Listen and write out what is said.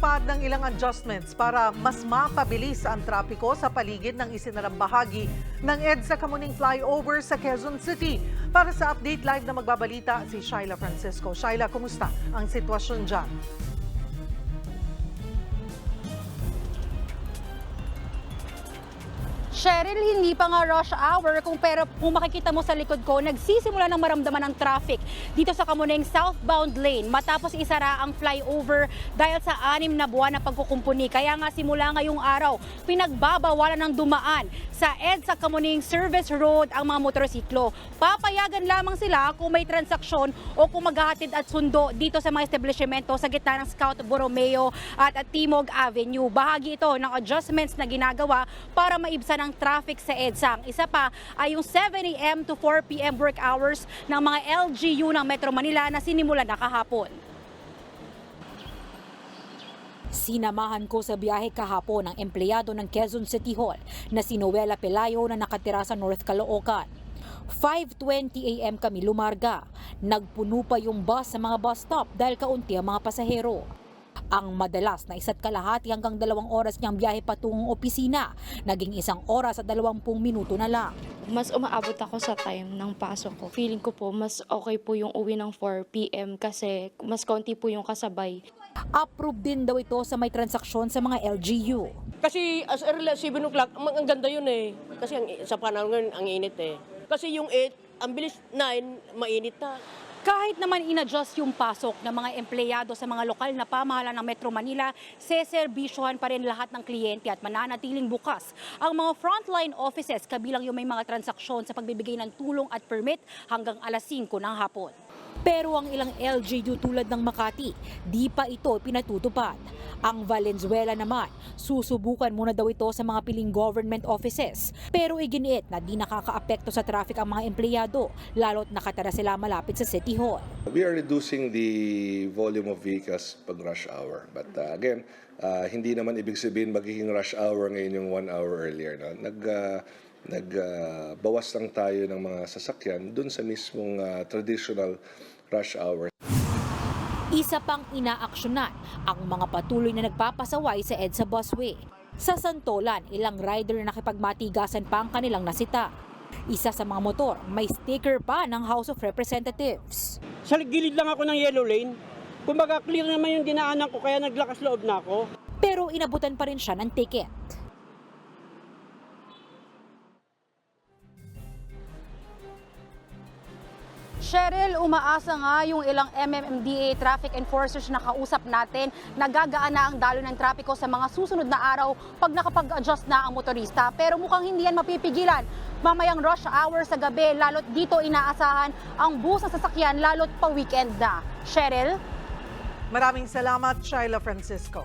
nagpatupad ng ilang adjustments para mas mapabilis ang trapiko sa paligid ng isinarang bahagi ng EDSA Kamuning Flyover sa Quezon City. Para sa update live na magbabalita si Shaila Francisco. Shaila, kumusta ang sitwasyon dyan? Cheryl, hindi pa nga rush hour kung pero kung makikita mo sa likod ko, nagsisimula ng maramdaman ng traffic dito sa Kamuneng southbound lane matapos isara ang flyover dahil sa anim na buwan na pagkukumpuni. Kaya nga simula ngayong araw, pinagbabawalan ng dumaan sa EDSA Kamuneng Service Road ang mga motorsiklo. Papayagan lamang sila kung may transaksyon o kung maghahatid at sundo dito sa mga establishmento sa gitna ng Scout Borromeo at, at Timog Avenue. Bahagi ito ng adjustments na ginagawa para maibsan ang traffic sa EDSA. Ang isa pa ay yung 7 a.m. to 4 p.m. work hours ng mga LGU ng Metro Manila na sinimula na kahapon. Sinamahan ko sa biyahe kahapon ang empleyado ng Quezon City Hall na si Noela Pelayo na nakatira sa North Caloocan. 5.20 a.m. kami lumarga. Nagpuno pa yung bus sa mga bus stop dahil kaunti ang mga pasahero. Ang madalas na isa't kalahati hanggang dalawang oras niyang biyahe patungong opisina, naging isang oras at dalawampung minuto na lang. mas umaabot ako sa time ng pasok ko. Feeling ko po, mas okay po yung uwi ng 4 p.m. kasi mas konti po yung kasabay. Approved din daw ito sa may transaksyon sa mga LGU. Kasi as early as 7 o'clock, ang, ang ganda yun eh. Kasi ang, sa panahon ngayon, ang init eh. Kasi yung 8, ang bilis 9, mainit na. Kahit naman inadjust yung pasok ng mga empleyado sa mga lokal na pamahalaan ng Metro Manila, seserbisyohan pa rin lahat ng kliyente at mananatiling bukas ang mga frontline offices kabilang yung may mga transaksyon sa pagbibigay ng tulong at permit hanggang alas 5 ng hapon. Pero ang ilang LGU tulad ng Makati, di pa ito pinatutupad. Ang Valenzuela naman, susubukan muna daw ito sa mga piling government offices. Pero iginiit na di nakakaapekto sa traffic ang mga empleyado, lalo't nakatara sila malapit sa City Hall. We are reducing the volume of vehicles pag rush hour. But uh, again, uh, hindi naman ibig sabihin magiging rush hour ngayon yung one hour earlier. No? Nag, uh, nagbawas lang tayo ng mga sasakyan dun sa mismong uh, traditional rush hour. Isa pang inaaksyonan ang mga patuloy na nagpapasaway sa EDSA busway. Sa Santolan, ilang rider na nakipagmatigasan pa ang kanilang nasita. Isa sa mga motor, may sticker pa ng House of Representatives. Sa gilid lang ako ng yellow lane. Kumbaga clear naman yung dinaanan ko kaya naglakas loob na ako. Pero inabutan pa rin siya ng ticket. Cheryl, umaasa nga yung ilang MMMDA traffic enforcers na kausap natin nagagaan na ang dalo ng trapiko sa mga susunod na araw pag nakapag-adjust na ang motorista. Pero mukhang hindi yan mapipigilan. Mamayang rush hour sa gabi, lalot dito inaasahan ang bus ng sasakyan lalot pa weekend na. Cheryl? Maraming salamat, Shaila Francisco.